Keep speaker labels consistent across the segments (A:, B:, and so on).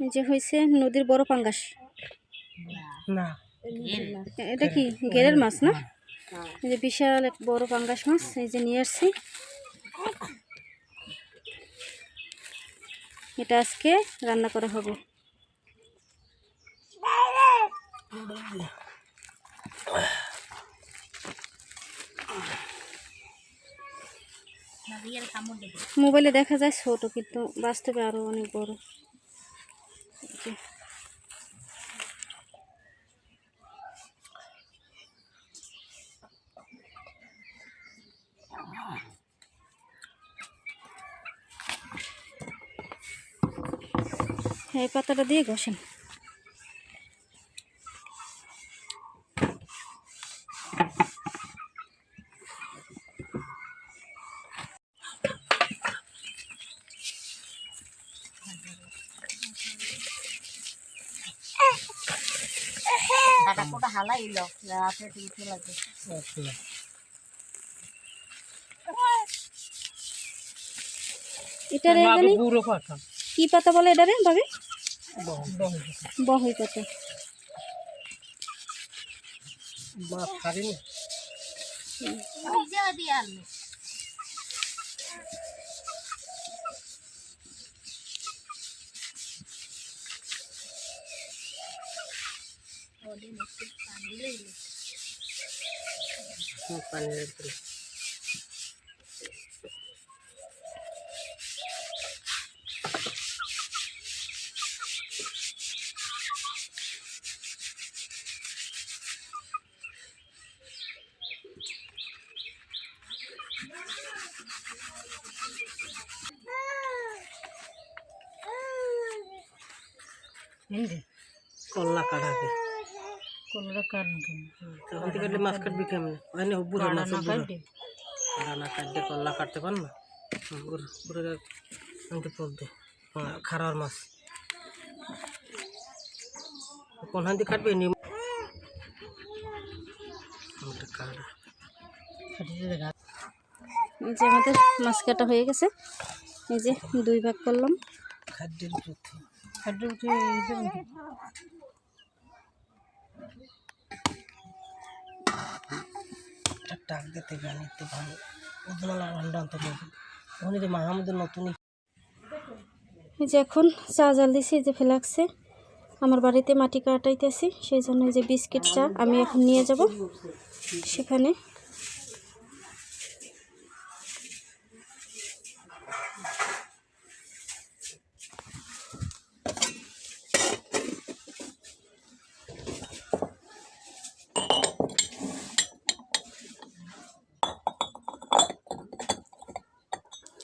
A: এই যে হয়েছে নদীর বড় পাঙ্গাস।
B: না।
A: এটা কি গেরের মাছ না? এই যে বিশাল এক বড় পাঙ্গাস মাছ এই যে নিয়ে আসছি। এটা আজকে রান্না করা হবে। মোবাইলে দেখা যায় ছোট কিন্তু বাস্তবে আরও অনেক বড়। এই পাতাটা দিয়ে ঘষেন।
C: হালাইল রাতে লাগে
A: এটা রে জানি
B: পাতা।
A: কি পাতা বলে এটা রে ভাবি
B: মাছ
A: বহই পাতা
B: ছাড়ি পানি রেখে কল্লা কাটাবে
C: কারণ কেন
B: তখন থেকে মাছ কাটবি কেমন? হয় না বুড়ো মাছ বুড়ো? রান্না কাটতে কল্লা কাটতে পার না? বুড়ো বুড়ো আনতে পড়বে খারার মাছ। কোন হান্তি কাটবে? নি
A: এই যে আমাদের মাছ কাটা হয়ে গেছে। এই যে দুই ভাগ করলাম।
B: খাদ্যের প্রথম
C: খাদ্য উঠে
B: একটা টাক দিতে গানিতে ভালো উদমালা রান্না আনতে পারবে ওখানে যে মাহমুদের নতুন
A: এই যে এখন চা জাল দিছি যে ফেলাকছে আমার বাড়িতে মাটি কাটাইতেছি সেই জন্য যে বিস্কিট চা আমি এখন নিয়ে যাব। সেখানে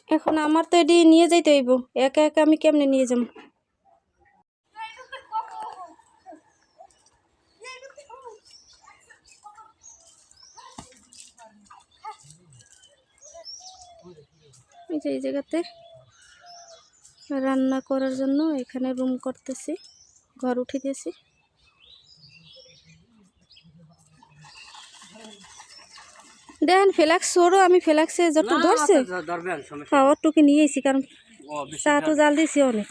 A: এখন আমার তো এটি নিয়ে যাইতে হইব। একা একা আমি কেমনে নিয়ে যাব এই যে, এই জায়গাতে রান্না করার জন্য এখানে রুম করতেছি, ঘর উঠে দেখেন ফ্লাক্স সরো আমি ফ্লাক্সে যত ধরছে।
B: ধরবেন সমস্যা
A: খাওয়ার টুকে নিয়ে এসি কারণ চা তো জাল দিয়েছি অনেক।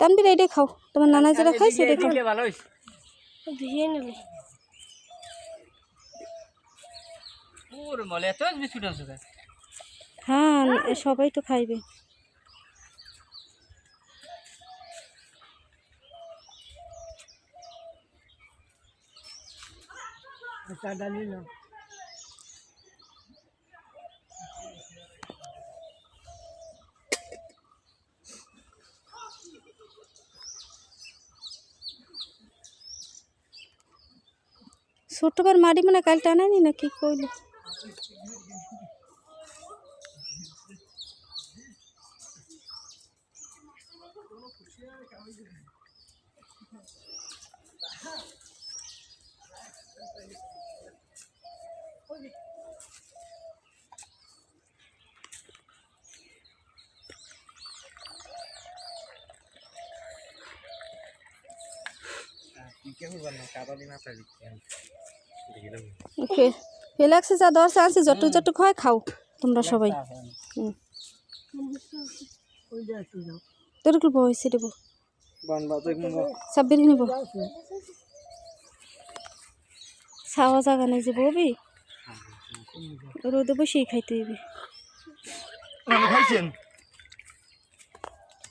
A: তানবির এইটাই খাও। তোমার নানা যেটা খাই সেটাই খাও। ধুয়ে নেবে।
B: ওর মলে এত বিস্কুট আছে
A: হ্যাঁ এ সবাই তো খাইবে।
B: চা ডালি
A: ছোটবার মারি মানে কাল টানানি না কি কইল ¿Y qué jugamos? Cada una predicción. ফেলাক্সে যা দরসা আছে, যত যত হয় খাও। তোমরা সবাই। তোর একটু বয়সে দেবো সাব্বির নিব। ছাওয়া জায়গা নেই যে ববি রোদে বসেই খাইতে হইবে।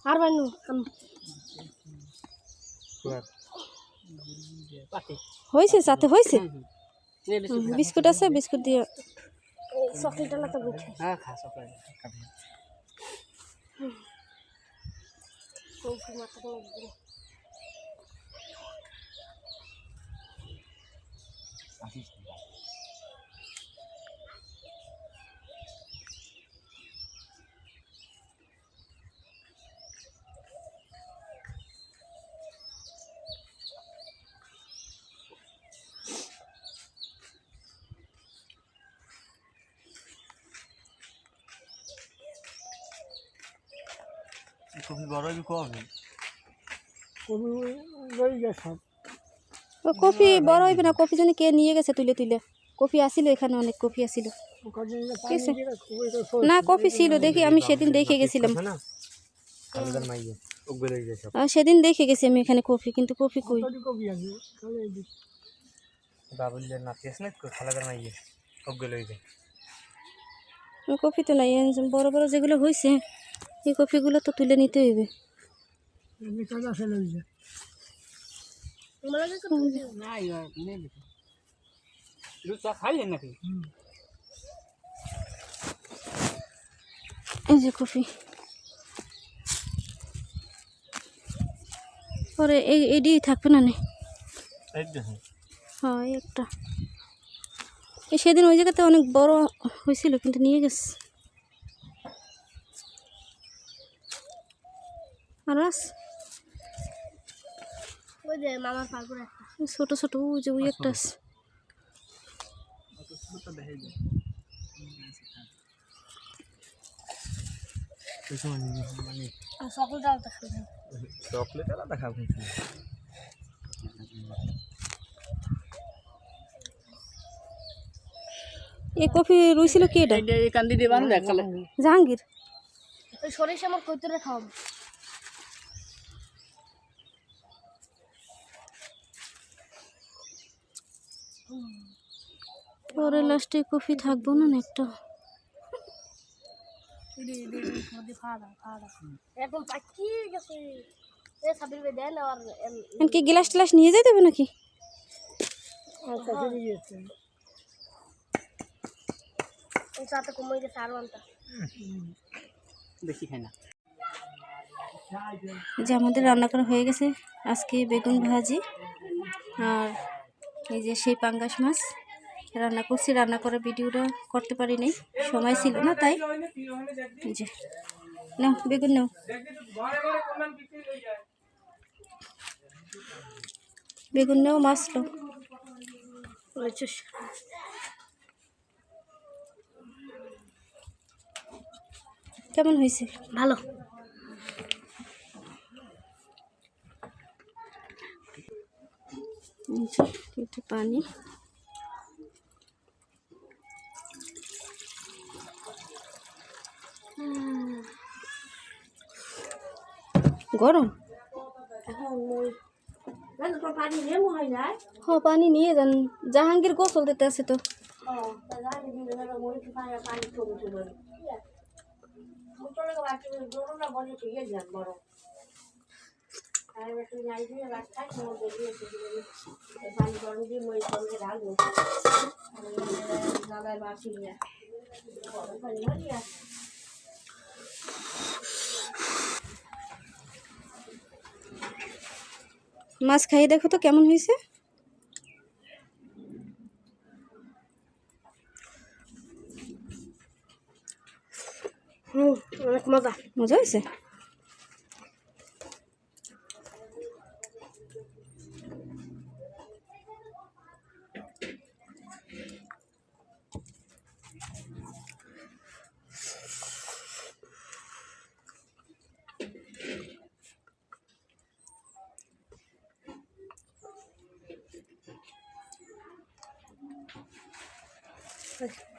A: আর বানু হয়েছে, সাথে হয়েছে? বিস্কুট আছে বিস্কুট দিয়ে। চকলেট। আলাদা গুছে
D: কফি বড় হইবি কবে
A: ও কফি বড় হইবে না? কফি জানি কে নিয়ে গেছে তুলে তুলে। কফি আসিল এখানে অনেক কফি আসিল। কিসে? না কফি ছিল দেখি আমি সেদিন দেখে গেছিলাম।
D: না খালেদার মাইয়ে ওগুলো হয়ে গেছে
A: আর সেদিন দেখে গেছি আমি এখানে কফি কিন্তু কফি কই?
D: বাবুলের নাতি আছে না খালেদার মাইয়ে ওগুলো হয়ে যায়
A: কফি তো নাই এই যে বড় বড় যেগুলো হয়েছে এই কপিগুলো তো তুলে নিতে হইবে। এই যে কফি পরে এই এডি থাকবে না নে? হ্যাঁ একটা। এই সেদিন ওই জায়গাতে অনেক বড় হয়েছিল কিন্তু নিয়ে গেছে। আর
C: ওই যে মামার পাগুর একটা।
A: ছোট ছোট ওই যে ওই একটা
D: মানে চকলেট আলাদা খাব
A: এই কফি রইছিল কি এটা? জাহাঙ্গীর।
C: ওই সরিষা আমার কৈতরে খাওয়াবো।
A: পরে লাস্টে কফি থাকব না একটা? কি গ্লাস টিলাস নিয়ে যাই দেবে নাকি? যে আমাদের রান্না করা হয়ে গেছে, আজকে বেগুন ভাজি আর এই যে সেই পাঙ্গাস মাছ। রান্না করছি রান্না করার ভিডিওটা করতে পারি নাই সময় ছিল না তাই। যে নাও বেগুন নাও। বেগুন নাও মাছ নাও। কেমন হয়েছে?
C: ভালো।
A: এই পানি। গরম? হ পানি নিয়ে যান। জাহাঙ্গীর গোসল দিতে আছে তো। মাছ খাইয়ে দেখো তো কেমন হয়েছে।
C: হুম অনেক মজা।
A: মজা হয়েছে?
C: ওই-